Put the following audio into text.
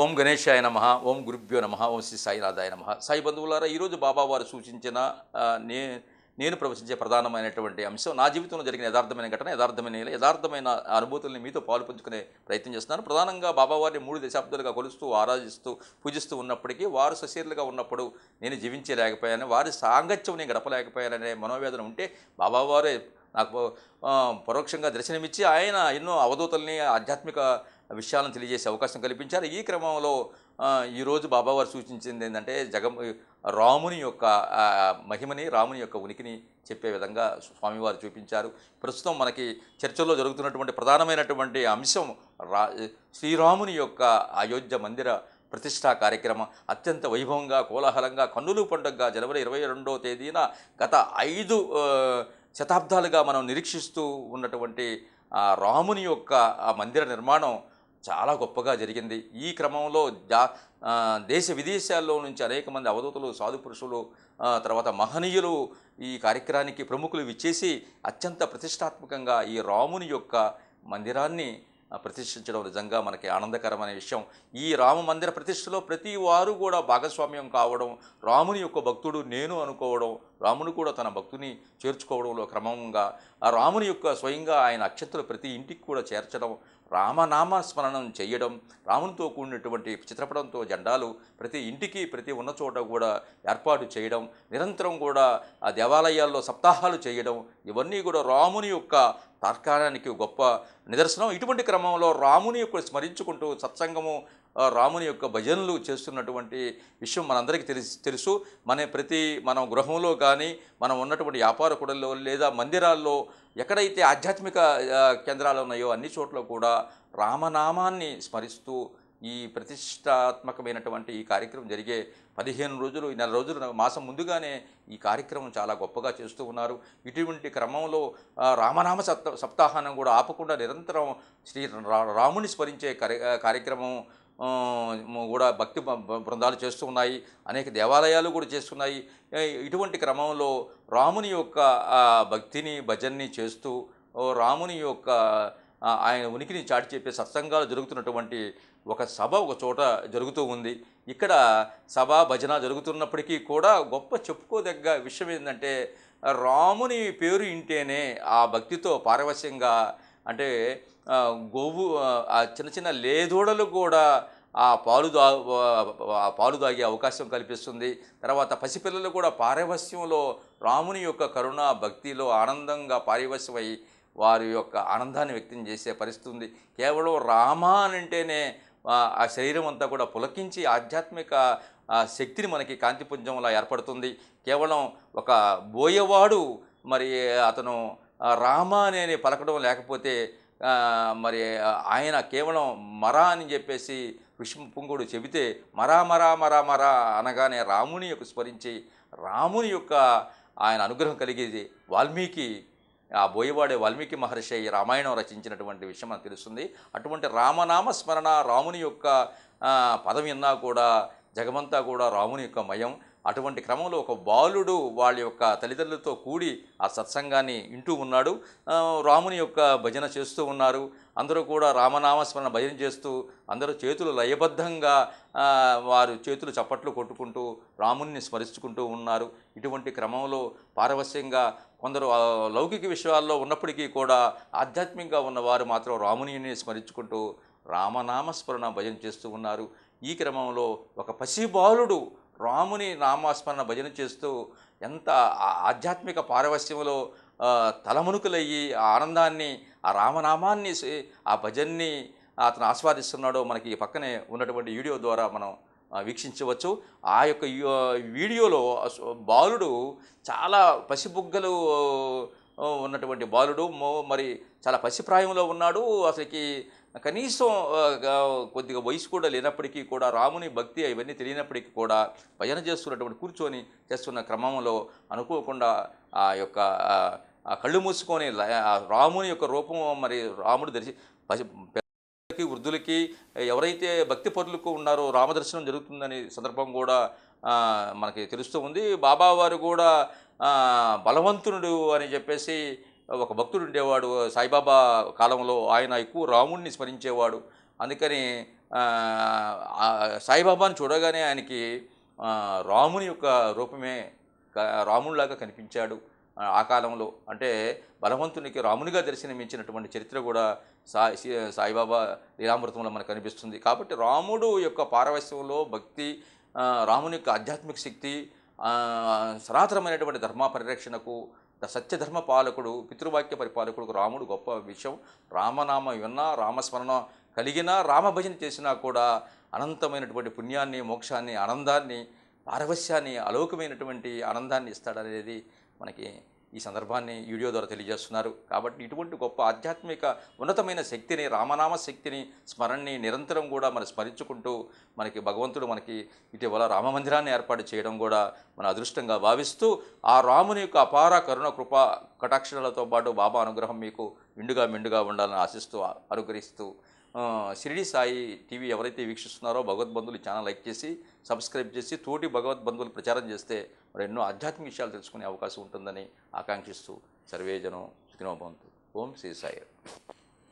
ఓం గణేశాయ నమ ఓం గురుభ్యో నమ ఓం శ్రీ సాయినాథాయ నమ. సాయి బంధువులారా ఈరోజు బాబా వారు సూచించిన నే నేను ప్రవచించే ప్రధానమైనటువంటి అంశం నా జీవితంలో జరిగిన యథార్థమైన ఘటన యథార్థమైన యథార్థమైన అనుభూతుల్ని మీతో పాలు పంచుకునే ప్రయత్నం చేస్తున్నాను. ప్రధానంగా బాబావారిని మూడు దశాబ్దాలుగా కొలుస్తూ ఆరాధిస్తూ పూజిస్తూ ఉన్నప్పటికీ వారు సశీరులుగా ఉన్నప్పుడు నేను జీవించలేకపోయాను వారి సాంగత్యం నేను గడపలేకపోయాననే మనోవేదన ఉంటే బాబావారే నాకు పరోక్షంగా దర్శనమిచ్చి ఆయన ఎన్నో అవధూతల్ని ఆధ్యాత్మిక విషయాలను తెలియజేసే అవకాశం కల్పించారు. ఈ క్రమంలో ఈరోజు బాబావారు సూచించింది ఏంటంటే జగం రాముని యొక్క మహిమని రాముని యొక్క ఉనికిని చెప్పే విధంగా స్వామివారు చూపించారు. ప్రస్తుతం మనకి చర్చల్లో జరుగుతున్నటువంటి ప్రధానమైనటువంటి అంశం రా శ్రీరాముని యొక్క అయోధ్య మందిర ప్రతిష్టా కార్యక్రమం. అత్యంత వైభవంగా కోలాహలంగా కన్నులు పండుగగా జనవరి ఇరవై రెండో తేదీన గత ఐదు శతాబ్దాలుగా మనం నిరీక్షిస్తూ ఉన్నటువంటి రాముని యొక్క ఆ మందిర నిర్మాణం చాలా గొప్పగా జరిగింది. ఈ క్రమంలో జా దేశ విదేశాల్లో నుంచి అనేక మంది అవధూతులు సాధు పురుషులు తర్వాత మహనీయులు ఈ కార్యక్రమానికి ప్రముఖులు విచ్చేసి అత్యంత ప్రతిష్టాత్మకంగా ఈ రాముని యొక్క మందిరాన్ని ప్రతిష్ఠించడం నిజంగా మనకి ఆనందకరమైన విషయం. ఈ రామ మందిర ప్రతిష్టలో ప్రతి వారు కూడా భాగస్వామ్యం కావడం రాముని యొక్క భక్తుడు నేను అనుకోవడం రాముడు కూడా తన భక్తుని చేర్చుకోవడంలో క్రమంగా ఆ రాముని యొక్క స్వయంగా ఆయన అక్షతలు ప్రతి ఇంటికి కూడా చేర్చడం రామనామ స్మరణం చేయడం రామునితో కూడినటువంటి చిత్రపటంతో జెండాలు ప్రతి ఇంటికి ప్రతి ఉన్న చోట కూడా ఏర్పాటు చేయడం నిరంతరం కూడా ఆ దేవాలయాల్లో సప్తాహాలు చేయడం ఇవన్నీ కూడా రాముని యొక్క తార్కాణానికి గొప్ప నిదర్శనం. ఇటువంటి క్రమంలో రాముని యొక్క స్మరించుకుంటూ సత్సంగము రాముని యొక్క భజనలు చేస్తున్నటువంటి విషయం మనందరికీ తెలుసు తెలుసు. మన ప్రతి మనం గృహంలో కానీ మనం ఉన్నటువంటి వ్యాపార కుడల్లో లేదా మందిరాల్లో ఎక్కడైతే ఆధ్యాత్మిక కేంద్రాలు ఉన్నాయో అన్ని చోట్ల కూడా రామనామాన్ని స్మరిస్తూ ఈ ప్రతిష్టాత్మకమైనటువంటి ఈ కార్యక్రమం జరిగే పదిహేను రోజులు ఈ నెల రోజులు మాసం ముందుగానే ఈ కార్యక్రమం చాలా గొప్పగా చేస్తూ ఉన్నారు. ఇటువంటి క్రమంలో రామనామ సప్త సప్తాహాన్ని కూడా ఆపకుండా నిరంతరం శ్రీ రా- రాముని స్మరించే కార్య కార్యక్రమం కూడా భక్తి బృందాలు చేస్తూ ఉన్నాయి. అనేక దేవాలయాలు కూడా చేస్తున్నాయి. ఇటువంటి క్రమంలో రాముని యొక్క భక్తిని భజన్ని చేస్తూ రాముని యొక్క ఆయన ఉనికిని చాటి చెప్పే సత్సంగాలు జరుగుతున్నటువంటి ఒక సభ ఒక చోట జరుగుతూ ఉంది. ఇక్కడ సభ భజన జరుగుతున్నప్పటికీ కూడా గొప్ప చెప్పుకోదగ్గ విషయం ఏంటంటే రాముని పేరు ఇంటేనే ఆ భక్తితో పారవశ్యంగా అంటే గోవు ఆ చిన్న చిన్న లేదోడలు కూడా ఆ పాలు దా ఆ పాలు తాగే అవకాశం కల్పిస్తుంది. తర్వాత పసిపిల్లలు కూడా పారవస్యంలో రాముని యొక్క కరుణ భక్తిలో ఆనందంగా పారవశ్యమై వారి యొక్క ఆనందాన్ని వ్యక్తం చేసే పరిస్థితి ఉంది. కేవలం రామ అని అంటేనే ఆ శరీరం అంతా కూడా పులకించి ఆధ్యాత్మిక శక్తిని మనకి కాంతిపుంజంలా ఏర్పడుతుంది. కేవలం ఒక బోయవాడు మరి అతను రామ అనే పలకడం లేకపోతే మరి ఆయన కేవలం మరా అని చెప్పేసి పుంగుడు చెబితే మరా మరా మరా మరా అనగానే రాముని యొక్క స్మరించి రాముని యొక్క ఆయన అనుగ్రహం కలిగేది వాల్మీకి ఆ బోయవాడే వాల్మీకి మహర్షి ఈ రామాయణం రచించినటువంటి విషయం మనకు తెలుస్తుంది. అటువంటి రామనామ స్మరణ రాముని యొక్క పదం విన్నా కూడా జగమంతా కూడా రాముని యొక్క మయం. అటువంటి క్రమంలో ఒక బాలుడు వాళ్ళ యొక్క తల్లిదండ్రులతో కూడి ఆ సత్సంగాన్ని వింటూ ఉన్నాడు. రాముని యొక్క భజన చేస్తూ ఉన్నారు. అందరూ కూడా రామనామస్మరణ భజన చేస్తూ అందరూ చేతులు లయబద్ధంగా వారు చేతులు చప్పట్లు కొట్టుకుంటూ రాముని స్మరించుకుంటూ ఉన్నారు. ఇటువంటి క్రమంలో పారవస్యంగా కొందరు లౌకిక విషయాల్లో ఉన్నప్పటికీ కూడా ఆధ్యాత్మికంగా ఉన్నవారు మాత్రం రామునిని స్మరించుకుంటూ రామనామస్మరణ భజన చేస్తూ ఉన్నారు. ఈ క్రమంలో ఒక పసిబాలుడు రాముని నామస్మరణ భజన చేస్తూ ఎంత ఆధ్యాత్మిక పారవస్యంలో తలమునుకులయ్యి ఆ ఆనందాన్ని ఆ రామనామాన్ని ఆ భజన్ని అతను ఆస్వాదిస్తున్నాడో మనకి ఈ పక్కనే ఉన్నటువంటి వీడియో ద్వారా మనం వీక్షించవచ్చు. ఆ యొక్క వీడియోలో బాలుడు చాలా పసిబుగ్గలు ఉన్నటువంటి బాలుడు. మరి చాలా పసిప్రాయంలో ఉన్నాడు. అసలుకి కనీసం కొద్దిగా వయసు కూడా లేనప్పటికీ కూడా రాముని భక్తి ఇవన్నీ తెలియనప్పటికీ కూడా భజన చేస్తున్నటువంటి కూర్చొని చేస్తున్న క్రమంలో అనుకోకుండా ఆ యొక్క కళ్ళు మూసుకొని రాముని యొక్క రూపం మరి రాముడు దర్శి పెద్దలకి వృద్ధులకి ఎవరైతే భక్తి పరులకు ఉన్నారో రామదర్శనం జరుగుతుందని సందర్భం కూడా మనకి తెలుస్తూ ఉంది. బాబావారు కూడా బలవంతుడు అని చెప్పేసి ఒక భక్తుడు ఉండేవాడు. సాయిబాబా కాలంలో ఆయన ఎక్కువ రాముడిని స్మరించేవాడు. అందుకని సాయిబాబాను చూడగానే ఆయనకి రాముని యొక్క రూపమే రాముడిలాగా రామునిలాగా కనిపించాడు. ఆ, కాలంలో. అంటే బలవంతునికి రామునిగా దర్శనమిచ్చినటువంటి చరిత్ర కూడా సాయి సాయిబాబా లీలామృతంలో మనకు కనిపిస్తుంది. కాబట్టి రాముడు యొక్క పారవశ్యంలో భక్తి రాముని యొక్క ఆధ్యాత్మిక శక్తి సనాతనమైనటువంటి ధర్మ పరిరక్షణకు సత్యధర్మ పాలకుడు పితృవాక్య పరిపాలకుడు రాముడు గొప్ప విషయం. రామనామ విన్నా రామస్మరణ కలిగినా రామభజన చేసినా కూడా అనంతమైనటువంటి పుణ్యాన్ని మోక్షాన్ని ఆనందాన్ని పారవశ్యాన్ని అలౌకమైనటువంటి ఆనందాన్ని ఇస్తాడనేది మనకి ఈ సందర్భాన్ని వీడియో ద్వారా తెలియజేస్తున్నారు. కాబట్టి ఇటువంటి గొప్ప ఆధ్యాత్మిక ఉన్నతమైన శక్తిని రామనామ శక్తిని స్మరణని నిరంతరం కూడా మనం స్మరించుకుంటూ మనకి భగవంతుడు మనకి ఇటీవల రామ మందిరాన్ని ఏర్పాటు చేయడం కూడా మన అదృష్టంగా భావిస్తూ ఆ రాముని యొక్క అపార కరుణ కృప కటాక్షణలతో పాటు బాబా అనుగ్రహం మీకు మిండుగా మెండుగా ఉండాలని ఆశిస్తూ అనుగ్రహిస్తూ షిరిడి సాయి టీవీ ఎవరైతే వీక్షిస్తున్నారో భగవద్బంధువులు ఛానల్ లైక్ చేసి సబ్స్క్రైబ్ చేసి తోటి భగవద్బంధువులు ప్రచారం చేస్తే మరి ఎన్నో ఆధ్యాత్మిక విషయాలు తెలుసుకునే అవకాశం ఉంటుందని ఆకాంక్షిస్తూ సర్వేజనం సుఖినోభవంతు. ఓం శ్రీ సాయి.